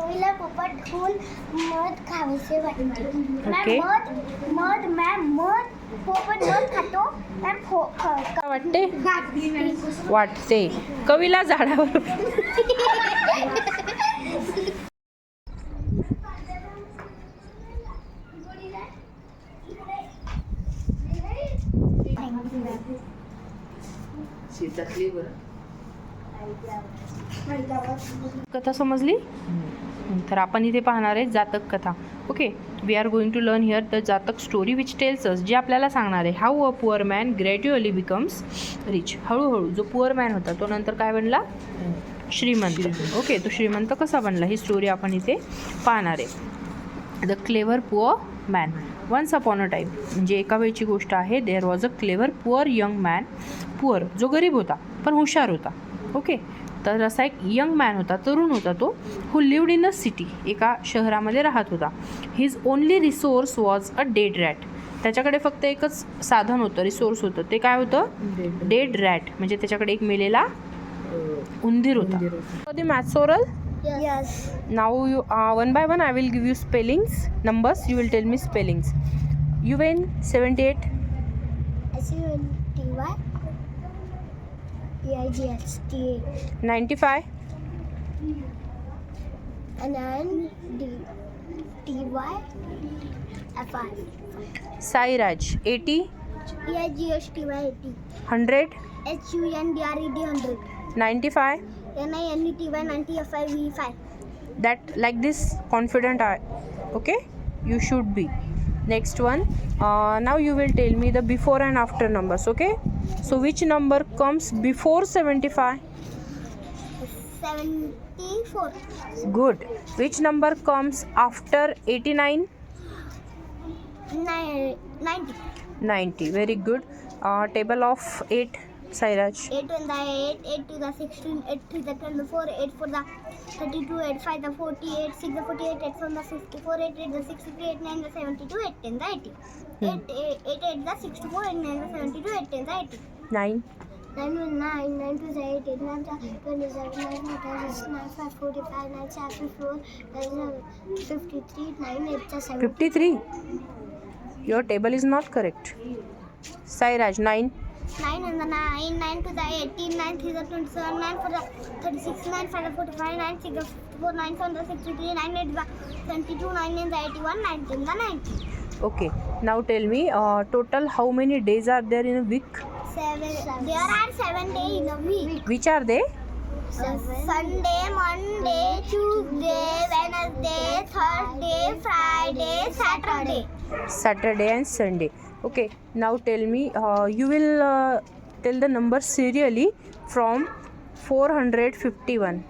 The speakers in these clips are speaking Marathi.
कवीला पोपट होऊन मध खावेसे वाटते. मॅम मध मध मॅम मध पोपट मध खातो. मॅम ख- काय वाटते? वाटते कवीला झाडावर कथा समजली? तर आपण इथे पाहणार आहे जातक कथा. Okay we are going to learn here the Jataka story which tells us जे आपल्याला सांगणार आहे how a poor man gradually becomes rich हळूहळू जो पुअर मॅन होता तो नंतर काय बनला? श्रीमंत. ओके तो श्रीमंत कसा बनला? ही स्टोरी आपण इथे पाहणार आहे. The clever poor man once upon a time म्हणजे एका वेळची गोष्ट आहे there was a clever poor young man poor जो गरीब होता पण हुशार होता. ओके तर असा एक यंग मॅन होता तरुण होता तो who lived in a city एका शहरामध्ये राहत होता. His only resource was a dead rat त्याच्याकडे फक्त एकच साधन होतं रिसोर्स होतं. ते काय होतं? डेड रॅट म्हणजे त्याच्याकडे एक मेलेला उंदीर होता. The maths oral Yes. now you uh, one by one i will give you spellings numbers. You will tell me spellings. Un 78 P-I-G-S-T-A. 95. And then D. T-Y. F-I. 80. P-I-G-S-T-Y. 80. 100. H-U-N-D-R-E-D. 100. 95. N-I-N-E-T-Y. 90. F-I-V. 5. That like this confident I. Okay. You should be. Next one. Uh, now you will tell me the before and after numbers. Okay so which number comes before 75 seventy four good. Which number comes after 89 nine ninety. 90 very good. Uh, table of 8 Sairaj. 8 to the 8, 8 to the 16, 8 the 24, 8 for the 32, 8 5 the 40, 8 6 the 48, 8 7 the 64, 8 8 the 63, 8 9 the 72, 8 10 the 80. Hmm. 8, 8, 8 the 64, 8 9 the 72, 8 10 the 80. 9. 9 1 9, 9 2 the 8, 8 9 the 27, 9 9 the 9 5 45, 9 7 54, 9 53, 9 8 the 7. 53? Your table is not correct. Sairaj, 9. Nine and the nine, nine to the eighteen, nine three the twenty-seven, nine for the thirty-six, nine five the forty-five, nine six the fifty-four, nine seven the sixty-three, nine eight the seventy-two, nine nine the eighty-one, nine ten the ninety. okay now tell me uh, total how many days are there in a week Seven. There are seven days in a week. which are they Sunday, Monday, Tuesday, Wednesday, Thursday, Friday, Saturday. saturday and sunday okay now tell me uh, you will uh, tell the number serially from 451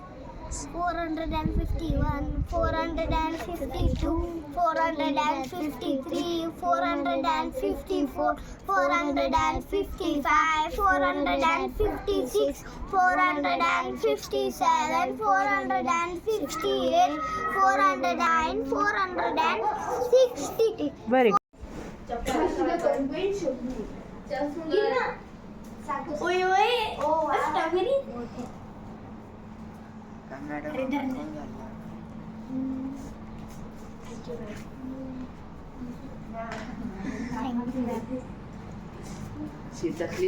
451, 452, 453, 454, 455, 456, 457, 458, 409, 460. very good Oi, oi, oh, strawberry.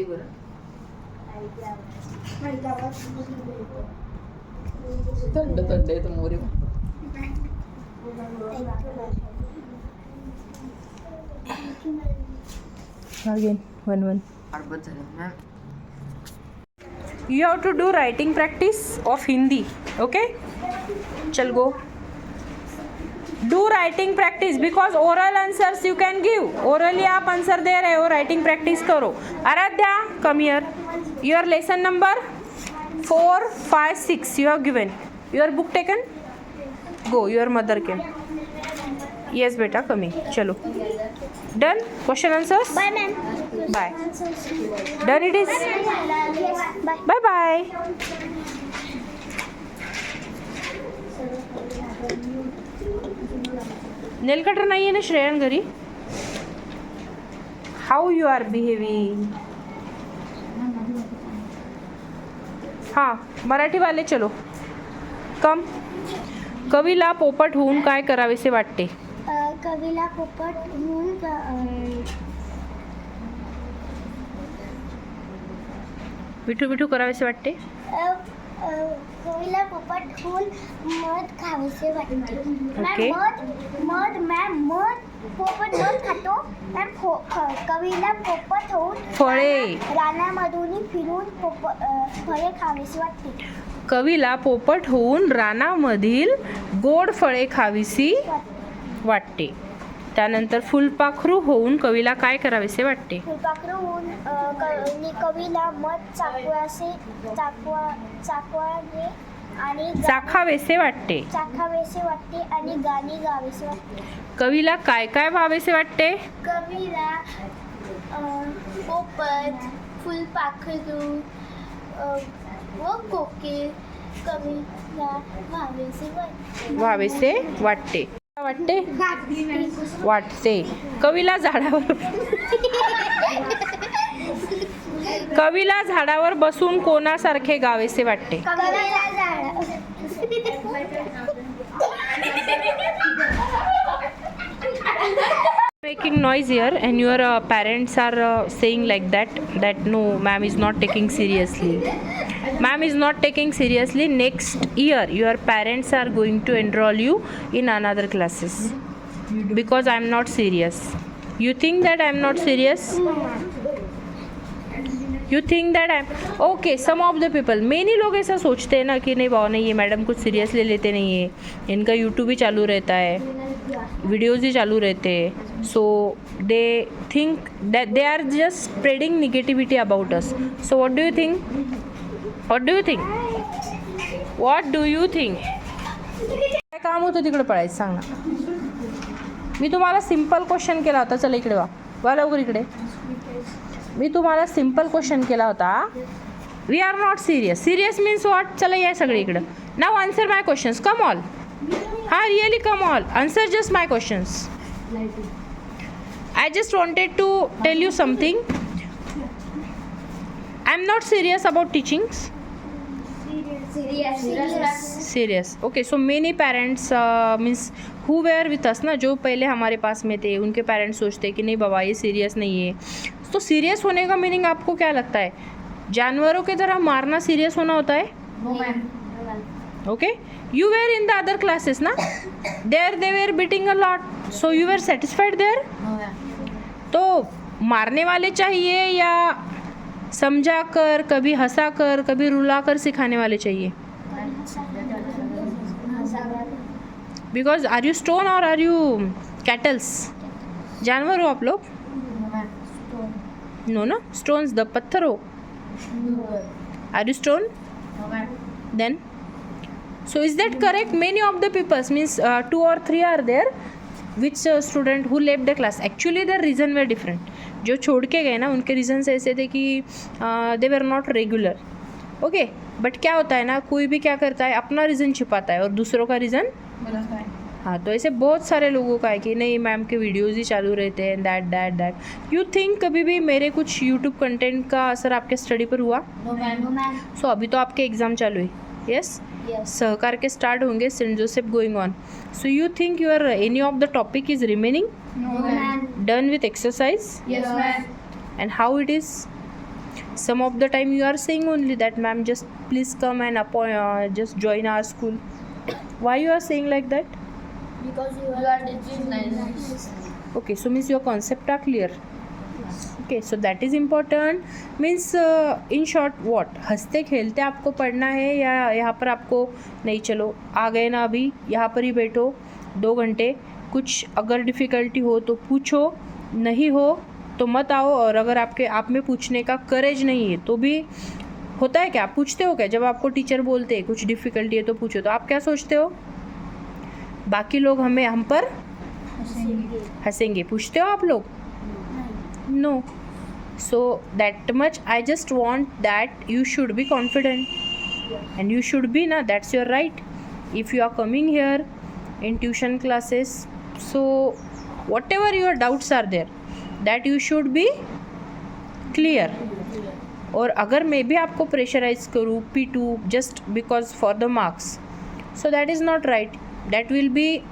बरं थंड थंड आहे तर मोरे again one one अर्बत झालं ma'am you have to do writing practice of hindi okay chal go do writing practice because oral answers you can give orally आप आंसर दे रहे हो writing practice करो Aradhya come here your lesson number 4 5 6 you have given your book taken go your mother came beta coming chalo done? Question answers? Bye, ma'am. bye. Done it is? Bye. Bye bye nail cutter नाही आहे ना श्रेयन घरी हाऊ यू आर बिहेविंग हां मराठीवाले चलो कम कवीला पोपट होऊन काय करावेसे वाटते कवीला पोपट अ, मिठू मिठू करावेसे वाटते? कवीला पोपट होऊन मध खावेसे वाटते. मॅम मध मध मॅम मध पोपट मध खातो. मॅम कवीला पोपट होऊन फळे. राना- रानामधून फिरून पोप अ, फळे खावेसे वाटते. कवीला पोपट होऊन रानामधील गोड फळे खावीसी. वाटते. त्यानंतर फुलपाखरू होऊन कवीला काय करावेसे वाटते? फुलपाखरू होऊन कवीला मध चाकवासे चाकवा चाकवाने आणि चाखावेसे वाटते. चाखावेसे वाटते आणि गाणी गावेसे वाटते. कवीला काय काय व्हावेसे वाटते? कवीला पोपट फुलपाखरू व कोकिळ कवीला व्हावेसे वाटते. व्हावेसे वाटते? वाटते. कवीला झाडावर कवीला झाडावर बसून कोणासारखे गावेसे वाटते? Making noise here and your uh, parents are uh, saying like that that no ma'am is not taking seriously. Ma'am is not taking seriously. Next year your parents are going to enroll you in another classes. Because i'm not serious. You think that i'm not serious you think that I okay some of the people many लोग ऐसा सोचते हैं ना कि नहीं भाव नहीं ये मैडम कुछ सीरियस ले लेते नहीं है। इनका यूट्यूब ही चालू रहता है वीडियोज़ ही चालू रहते हैं। So they think that they are just spreading negativity about us so what do you think what do you think what do you think काय काम होतं तिकडे पळायचं सांग ना. मी तुम्हाला सिंपल क्वेश्चन केला होता चला इकडे वा वा लवकर इकडे. मी तुम्हाला सिंपल क्वेश्चन केला होता. We are not serious serious means what चला या सगळे इकडं नाव answer my questions come all हा really come all answer just my questions I just wanted to tell you something I am not serious about teachings serious okay so many parents means who were with us ना जो पहले हमारे पास में थे उनके पेरेंट्स सोचते कि नहीं बाबा ये सीरियस नहीं है। तो सीरियस होने का मीनिंग आपको क्या लगता है? जानवरों की तरह मारना सीरियस होना होता है? Okay you were in the other classes ना? There they were beating a lot so you were satisfied there तो मारने वाले चाहिए या समझा कर कभी हंसा कर कभी रुला कर सिखाने वाले चाहिए? बिकॉज़ आर यू स्टोन और आर यू कैटल्स जानवर हो आप लोग? नो ना स्टोन्स द पत्थर. हो are you stone then so is that correct many of the peoples means two और three are there which student who leave the class actually their reason were different जो छोड़ के गए ना, उनके रीजन्स ऐसे थे कि they were not regular okay but क्या होता है ना, कोई भी क्या करता है, अपना रीज़न छिपाता है और दूसरों का रीज़न हाँ तो ऐसे बहुत सारे लोगों का है कि नहीं मैम के वीडियोज़ ही चालू रहते हैं that that that you think कभी भी मेरे कुछ यूट्यूब कंटेंट का असर आपके स्टडी पर हुआ? सो अभी तो आपके एग्ज़ाम चालू है. यस सहकार के स्टार्ट होंगे saint Joseph going on so you think your any of the topic is remaining done with exercise and how it is some of the time you are saying only that ma'am just please come and appoint uh, just join our school. why you are saying like that? Because you are digitized okay so means your concept are clear. Okay so that is important means in short what हँसते खेलते आपको पढ़ना है या यहाँ पर आपको नहीं चलो आ गए ना अभी यहाँ पर ही बैठो दो घंटे। कुछ अगर डिफ़िकल्टी हो तो पूछो नहीं हो तो मत आओ और अगर आपके आप में पूछने का करेज नहीं है तो भी होता है क्या? आप पूछते हो क्या? जब आपको टीचर बोलते हैं कुछ डिफिकल्टी है तो पूछो तो आप क्या सोचते हो? बाकी लोग हमें हम पर हंसेंगे। पूछते हो आप लोग? No so that much I just want that you should be confident end you should be ना that's your right if you are coming here in tuition classes so whatever your doubts are there that you should be clear और अगर मैं भी आपको प्रेशराइज करूँ P to just because for the marks so that is not right that will be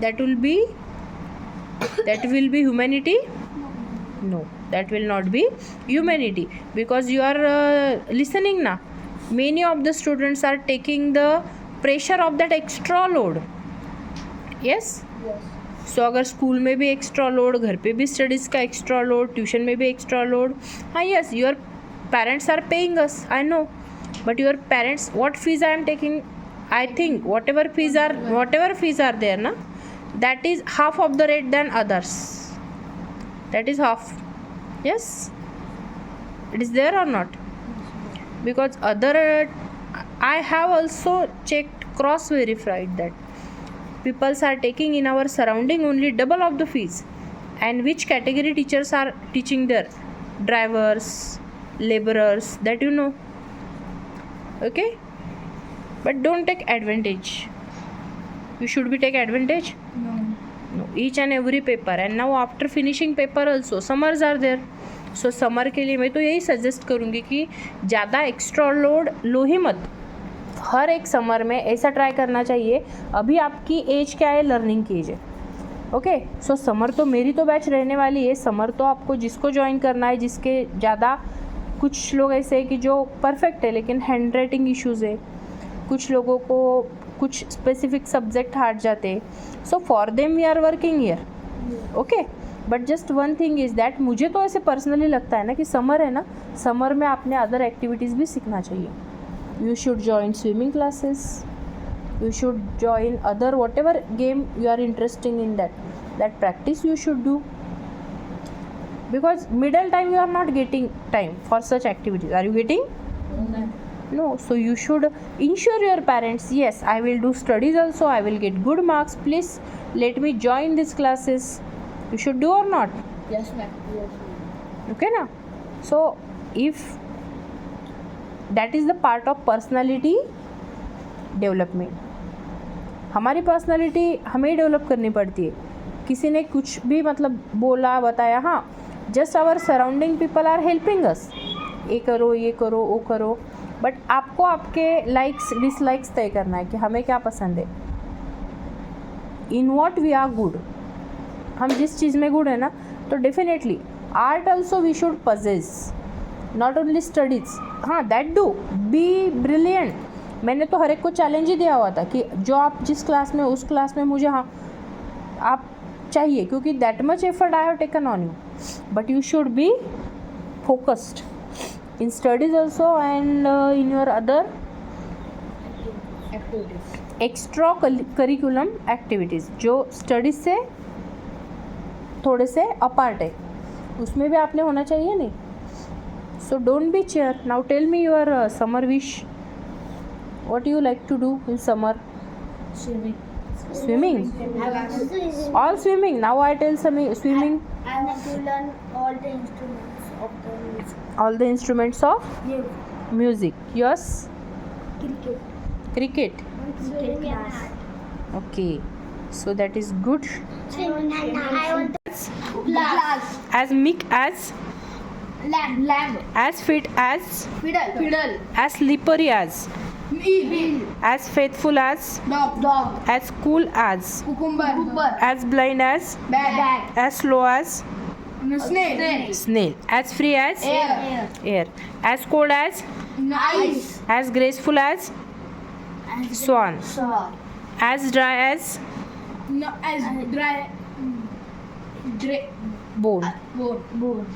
that will be that will be humanity no that will not be humanity because you are uh, listening now many of the students are taking the pressure of that extra load yes so अगर स्कूल में भी एक्स्ट्रा लोड घर पे भी स्टडीज़ का एक्स्ट्रा लोड ट्यूशन में भी एक्स्ट्रा लोड हाँ yes parents are parents are paying us. I know. But your parents what fees i am taking? I think whatever fees are whatever fees are there na that is half of the rate than others. That is half. Yes? It is there or not? Because other i have also checked cross verified that people are taking in our surrounding only double of the fees. And which category teachers are teaching there? Drivers laborers that you know okay but don't take advantage you should be take advantage no no each and every paper and now after finishing paper also summers are there so so, summer के लिए मैं तो यही सजेस्ट करूँगी कि ज़्यादा एक्स्ट्रा लोड लो ही मत हर एक समर में ऐसा ट्राई करना चाहिए अभी आपकी एज क्या है लर्निंग की एज है ओके सो समर तो मेरी तो बैच रहने वाली है समर तो आपको जिसको ज्वाइन करना है जिसके ज़्यादा कुछ लोग ऐसे हैं कि जो परफेक्ट है लेकिन हैंड राइटिंग इश्यूज़ है। कुछ लोगों को कुछ स्पेसिफिक सब्जेक्ट हार्ड जाते हैं। So for them we are working year okay but just one thing is that मुझे तो ऐसे पर्सनली लगता है ना कि समर है ना समर में आपने अदर एक्टिविटीज़ भी सीखना चाहिए। You should join swimming classes you should join other whatever game you are interesting in that that practice you should do because middle time you are not getting time for such activities are you getting no so you should ensure your parents yes i will do studies also i will get good marks please let me join these classes you should do or not Yes, ma'am. Yes. okay now so if that is the part of personality development हमारी पर्सनालिटी हमें ही डेवलप करनी पड़ती है किसी ने कुछ भी मतलब बोला बताया हाँ just our surrounding people are helping us ये करो ये करो, वो करो। बट आपको आपके लाइक्स डिसलाइक्स तय करना है कि हमें क्या पसंद है। In what we are good हम जिस चीज़ में गुड है ना तो definitely art also we should possess not only studies हाँ दैट डू बी ब्रिलियंट मैंने तो हर एक को चैलेंज ही दिया हुआ था कि जो आप जिस क्लास में, उस क्लास में मुझे हाँ आप चाहिए, क्योंकि that much effort I have taken on you but you should be focused in studies also and in your other Activities. Extra curriculum activities जो स्टडीज़ से थोड़े से अपार्ट है उसमें भी आपने होना चाहिए नहीं? So don't be chair now tell me your summer wish what you like to do in summer? Swimming. swimming? All swimming. Now i tell some swimming. I want to learn all the instruments of the music. all the instruments of Music. music yes Cricket. cricket Cricket class. okay so that is good Swimming. I want to as meek as Lamb. Lamb. as fit as Fiddle. Fiddle. as slippery as Eel. as faithful as Dog. Dog. as cool as Cucumber. Cucumber. as blind as Bag. Bag. as slow as Snail. snail as free as Air. Air. air as cold as Ice. as graceful as swan Saw. as dry as No, as dry. Dry. bone Bone. Bone.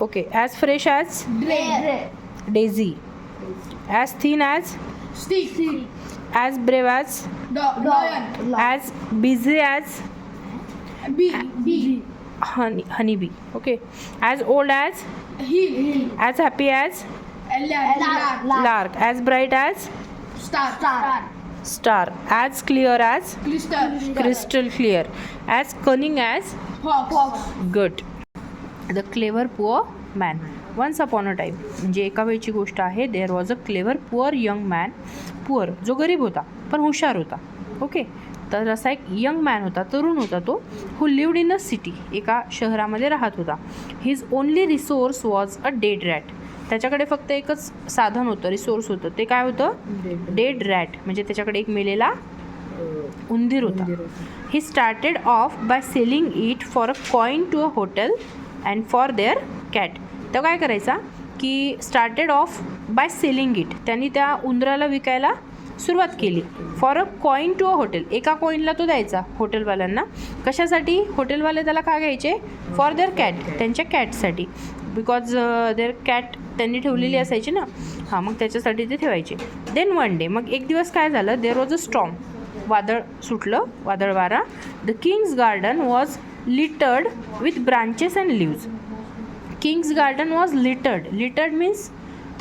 okay as fresh as Dray. daisy as thin as as brave as. Lion. As busy as. Bee. Bee. Honey, honeybee. Okay. As old as. Hill. As happy as. Lark. Lark. As bright as. Star. Star. Star. As clear as. Crystal. Crystal clear. As cunning as. Fox. Good. The clever poor man. Once upon a time म्हणजे एका वेळची गोष्ट आहे there was a clever poor young man poor जो गरीब होता पण हुशार होता ओके तर असा एक यंग मॅन होता तरुण होता तो who lived in a city एका शहरामध्ये राहत होता. His only resource was a dead rat त्याच्याकडे फक्त एकच साधन होतं रिसोर्स होतं. ते काय होतं? डेड रॅट म्हणजे त्याच्याकडे एक मेलेला उंदीर होता. He started off by selling it for a coin to a hotel and for their cat तर काय करायचा की started off by selling it त्यांनी त्या उंदराला विकायला सुरुवात केली. For a coin to a hotel एका कॉईनला तो द्यायचा हॉटेलवाल्यांना कशासाठी? हॉटेलवाले त्याला का घ्यायचे? फॉर देअर कॅट त्यांच्या कॅटसाठी बिकॉज देअर कॅट त्यांनी ठेवलेली असायची ना. हां मग त्याच्यासाठी ते ठेवायचे. देन वन डे मग एक दिवस काय झालं? देअर वॉज अ स्टॉम वादळ सुटलं वादळ वारा the king's garden was littered with branches and leaves king's garden was littered littered means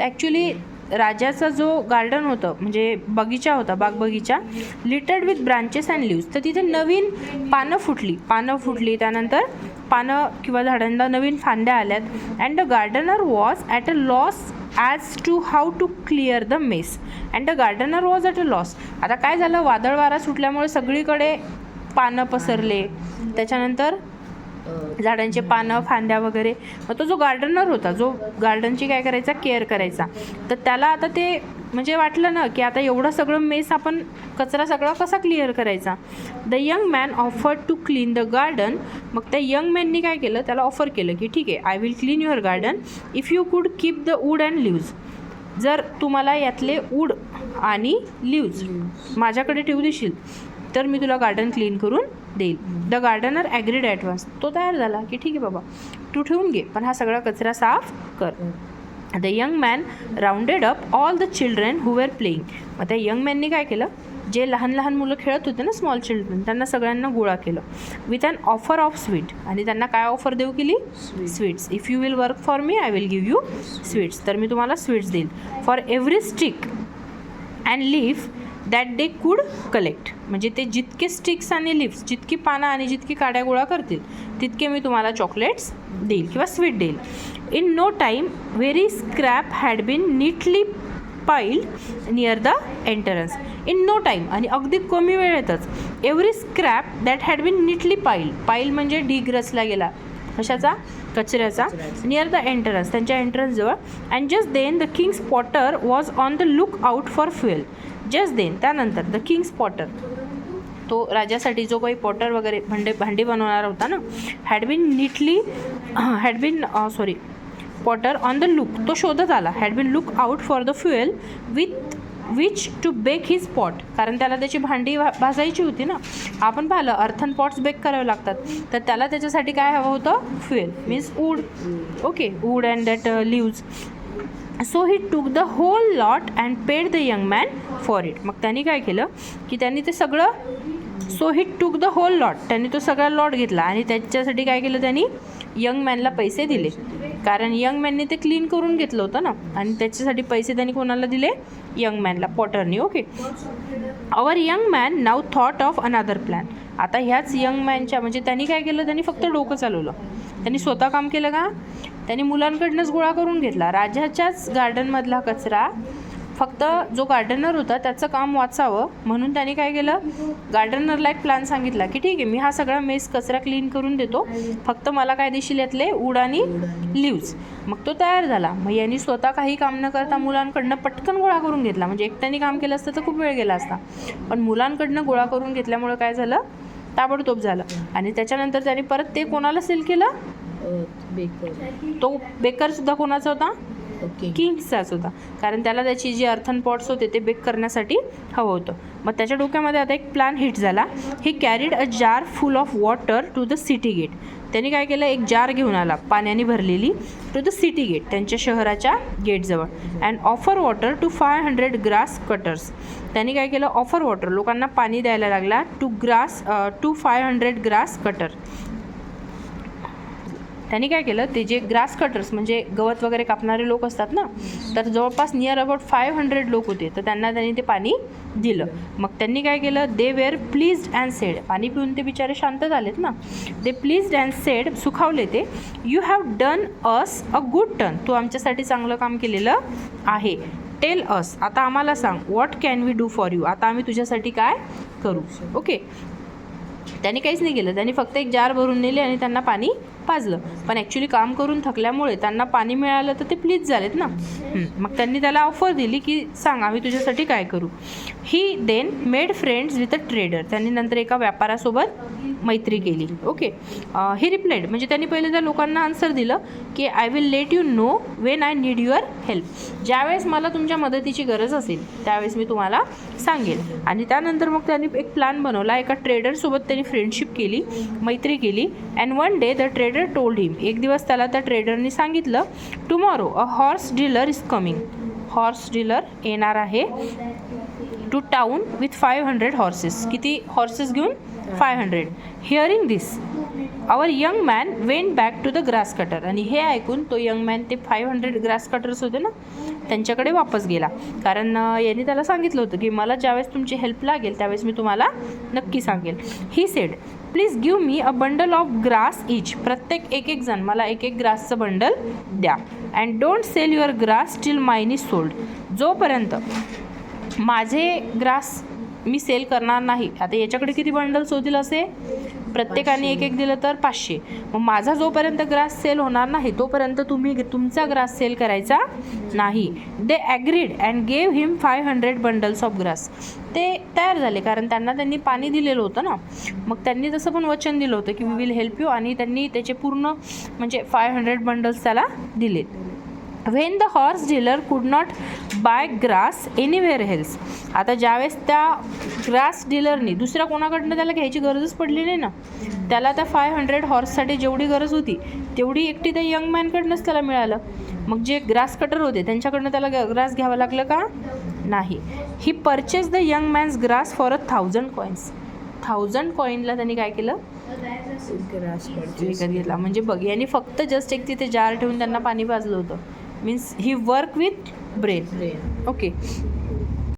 actually राजाचा जो गार्डन होतं म्हणजे बगीचा होता बाग बगीचा littered with branches and leaves तर तिथे नवीन पानं फुटली. पानं फुटली त्यानंतर पानं किंवा झाडांना नवीन फांद्या आल्यात. And the gardener was at a loss as to how to clear the mess and the gardener was at a loss आता काय झालं? वादळ वारा सुटल्यामुळे सगळीकडे पानं पसरले. त्याच्यानंतर झाडांचे पानं फांद्या वगैरे. मग तो जो गार्डनर होता जो गार्डनची काय करायचा केअर करायचा. तर त्याला आता ते म्हणजे वाटलं ना की आता एवढं सगळं मेस आपण कचरा सगळा कसा क्लिअर करायचा? The young man offer to clean the garden मग त्या यंग मॅननी काय केलं? त्याला ऑफर केलं की ठीक आहे I will clean your garden if you could keep the wood and leaves जर तुम्हाला यातले वूड आणि लिव्ज माझ्याकडे ठेवू देशील तर मी तुला गार्डन क्लीन करून देईल. द गार्डनर ॲग्रीड ॲडव्हान्स तो तयार झाला की ठीक आहे बाबा तू ठेवून घे पण हा सगळा कचरा साफ कर. The young man rounded up all the children who were playing मग त्या यंग मॅननी काय केलं? जे लहान लहान मुलं खेळत होते ना स्मॉल चिल्ड्रन त्यांना सगळ्यांना गोळा केलं. With an offer of sweet आणि त्यांना काय ऑफर देऊ केली. Sweets if you will work for me I will give you sweets तर मी तुम्हाला स्वीट्स देईल. For every stick and leaf that they could collect म्हणजे ते जितके स्टिक्स आणि लिव्स जितकी पानं आणि जितकी काड्या गोळा करतील तितके मी तुम्हाला चॉकलेट्स देईल किंवा स्वीट देईल. In no time very scrap had been neatly piled near the entrance in no time आणि अगदी कमी वेळेतच every scrap that had been neatly piled pile म्हणजे ढीग रचला गेला. कशाचा? कचऱ्याचा. कचऱ्याचा. नियर द एंटरन्स त्यांच्या एंट्रन्सजवळ and just then the king's potter was on the look out for fuel just then त्यानंतर द किंग्स पॉटर तो राजासाठी जो काही पॉटर वगैरे भांडे भांडी बनवणार होता ना had been neatly had been sorry potter on the look तो शोधत आला. Had been look out for the fuel with which to bake his pot कारण त्याला त्याची भांडी भा- भाजायची होती ना. आपण पाहिलं अर्थन पॉट्स बेक करावे लागतात. तर त्याला त्याच्यासाठी काय हवं होतं? Fuel means wood okay wood and that leaves so he took the whole lot and paid the young man for it मग त्यांनी काय केलं? की त्यांनी ते सगळं so he took the whole lot त्यांनी तो सगळा लॉट घेतला. आणि त्याच्यासाठी काय केलं त्यांनी? यंग मॅनला पैसे दिले. कारण यंग मॅनने ते क्लीन करून घेतलं होतं ना. आणि त्याच्यासाठी पैसे त्यांनी कोणाला दिले? यंग मॅनला पॉटरनी okay our young man now thought of another plan आता ह्याच यंग मॅनच्या म्हणजे त्यांनी काय केलं? त्यांनी फक्त डोकं चालवलं. त्यांनी स्वतः काम केलं का? त्यांनी मुलांकडनंच गोळा करून घेतला. राजाच्याच गार्डनमधला कचरा फक्त जो गार्डनर होता त्याचं काम वाचावं. म्हणून त्यांनी काय केलं? गार्डनरला एक प्लॅन सांगितला की ठीक आहे मी हा सगळा मेस कचरा क्लीन करून देतो. फक्त मला काय देशील यातले? उड आणि लिव्ज मग तो तयार झाला. मग यांनी स्वतः काही काम न करता मुलांकडनं पटकन गोळा करून घेतला. म्हणजे एकट्याने काम केलं असतं तर खूप वेळ गेला असता. पण मुलांकडनं गोळा करून घेतल्यामुळं काय झालं? ताबडतोब झालं. आणि त्याच्यानंतर त्यांनी परत ते कोणाला सेल केलं? बेकर तो बेकरसुद्धा कोणाचा होता? ओके किंग्सचाच होता कारण त्याला त्याची जी अर्थन पॉट्स होते ते बेक करण्यासाठी हवं होतं. मग त्याच्या डोक्यामध्ये आता एक प्लॅन हिट झाला. He carried a jar full of water to the city gate त्यांनी काय केलं? एक जार घेऊन आला पाण्याने भरलेली टू द सिटी गेट त्यांच्या शहराच्या गेटजवळ and offer water to five hundred grass cutters त्यांनी काय केलं? ऑफर वॉटर लोकांना पाणी द्यायला लागला to grass to five hundred grass cutter त्यांनी काय केलं ते जे ग्रास कटर्स म्हणजे गवत वगैरे कापणारे लोक असतात ना तर जवळपास नियर अबाउट फाईव्ह हंड्रेड लोक होते. तर त्यांना त्यांनी ते पाणी दिलं. मग त्यांनी काय केलं they were pleased and said पाणी पिऊन ते बिचारे शांत झालेत ना. दे प्लीज्ड अँड सेड सुखावले ते you have done us a good turn तू आमच्यासाठी चांगलं काम केलेलं आहे. टेल अस आता आम्हाला सांग what can we do for you आता आम्ही तुझ्यासाठी काय करू? ओके त्यांनी काहीच नाही केलं. त्यांनी फक्त एक जार भरून नेले आणि त्यांना पाणी पाजलं. पण ॲक्च्युली काम करून थकल्यामुळे त्यांना पाणी मिळालं तर ते प्लीज झालेत ना. मग त्यांनी त्याला ऑफर दिली की सांग आम्ही तुझ्यासाठी काय करू? He then made friends with a trader त्यांनी नंतर एका व्यापारासोबत मैत्री केली. ओके ही रिप्लाइड म्हणजे त्यांनी पहिले त्या लोकांना आन्सर दिलं की I will let you know when I need your help ज्यावेळेस मला तुमच्या मदतीची गरज असेल त्यावेळेस मी तुम्हाला सांगेल आणि त्यानंतर मग त्यांनी एक प्लॅन बनवला. एका ट्रेडरसोबत त्यांनी फ्रेंडशिप केली मैत्री केली. And one day the trader told him एक दिवस त्याला त्या ट्रेडरनी सांगितलं tomorrow a horse dealer is coming horse dealer येणार आहे to town with five hundred horses किती हॉर्सेस घेऊन? Five hundred hearing this our young man went back to the grass cutter आणि हे ऐकून तो यंग मॅन ते फाईव्ह हंड्रेड ग्रास कटर्स होते ना त्यांच्याकडे वापस गेला. कारण यांनी त्याला सांगितलं होतं की मला ज्यावेळेस तुमची हेल्प लागेल त्यावेळेस मी तुम्हाला नक्की सांगेल. He said please give me a bundle of grass each. प्रत्येक एक एक जण मला एक एक ग्रासचं बंडल द्या. And don't sell your grass till mine is sold जोपर्यंत माझे ग्रास मी सेल करणार नाही आता याच्याकडे किती बंडल्स होतील असे? प्रत्येकाने एक एक दिलं तर पाचशे. मग माझा जोपर्यंत ग्रास सेल होणार नाही तोपर्यंत तुम्ही तुमचा ग्रास सेल करायचा नाही. They agreed and gave him five hundred bundles of grass ते तयार झाले कारण त्यांना त्यांनी पाणी दिलेलं होतं ना. मग त्यांनी तसं पण वचन दिलं होतं की वी विल हेल्प यू आणि त्यांनी त्याचे पूर्ण म्हणजे फाय हंड्रेड बंडल्स त्याला दिलेत. When the horse dealer could not buy grass anywhere else आता ज्यावेळेस त्या ग्रास डीलरनी दुसऱ्या कोणाकडनं त्याला घ्यायची गरजच पडली नाही ना? त्याला त्या फाय हंड्रेड हॉर्ससाठी जेवढी गरज होती तेवढी एकटी त्या यंग मॅनकडनंच त्याला मिळालं. मग जे ग्रास कटर होते त्यांच्याकडनं त्याला ग्रास घ्यावं लागलं का? नाही. He purchase the young man's grass for a thousand coins thousand कॉईनला त्यांनी काय केलं? ग्रास विकत घेतला. म्हणजे बघ यांनी फक्त जस्ट एक तिथे जार ठेवून त्यांना पाणी पाजलं होतं. Means he work with brain brain okay